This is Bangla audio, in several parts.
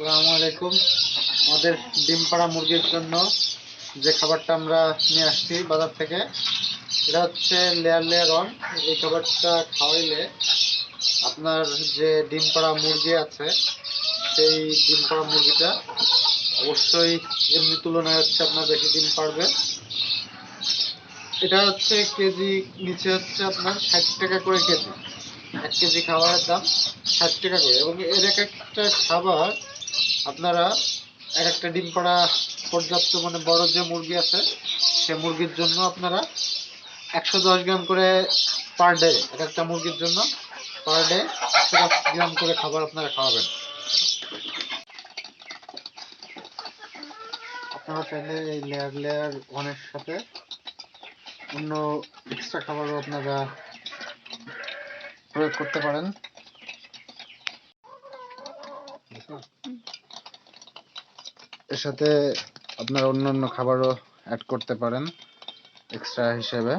আসসালামু আলাইকুম। আমাদের ডিম পাড়া মুরগির জন্য যে খাবারটা আমরা নিয়ে আসছি বাজার থেকে, এটা হচ্ছে লেয়ার লেয়ার অন এই খাবারটা খাওয়াইলে আপনার যে ডিম পাড়া মুরগি আছে, সেই ডিম পাড়া মুরগিটা অবশ্যই এমনি তুলনায় হচ্ছে আপনার বেশি ডিম পারবে এটা হচ্ছে কেজি, নিচে হচ্ছে আপনার ষাট টাকা করে কেজি। এক কেজি খাবারের দাম ষাট টাকা করে। এবং এর এক একটা খাবার আপনারা এক একটা ডিম পাড়া পর্যাপ্ত মানে বড় যে মুরগি আছে, সে মুরগির জন্য আপনারা একশো দশ গ্রাম করে পার ডে এক একটা মুরগির জন্য পার ডে একশো দশ গ্রাম করে খাবার আপনারা খাওয়াবেন। আপনারা চাইলে এই লেয়ার লেয়ার ওয়ানের সাথে অন্য এক্সট্রা খাবারও আপনারা প্রয়োগ করতে পারেন। এর সাথে আপনার অন্য অন্য খাবারও অ্যাড করতে পারেন এক্সট্রা হিসেবে।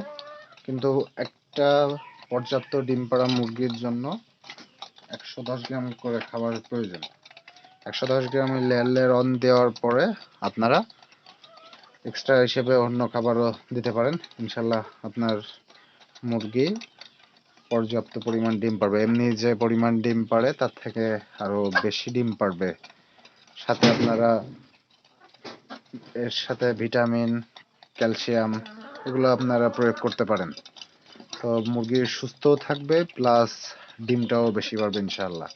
কিন্তু একটা পর্যাপ্ত ডিম পাড়া মুরগির জন্য একশো দশ গ্রাম করে খাবার প্রয়োজন। একশো দশ গ্রাম লেয়ার লেয়ার অন দেওয়ার পরে আপনারা এক্সট্রা হিসেবে অন্য খাবারও দিতে পারেন। ইনশাল্লাহ আপনার মুরগি পর্যাপ্ত পরিমাণ ডিম পারবে এমনি যে পরিমাণ ডিম পারে তার থেকে আরও বেশি ডিম পারবে সাথে আপনারা এর সাথে ভিটামিন, ক্যালসিয়াম এগুলো আপনারা প্রয়োগ করতে পারেন। তো মুরগি সুস্থও থাকবে, প্লাস ডিমটাও বেশি পারবে ইনশাআল্লাহ।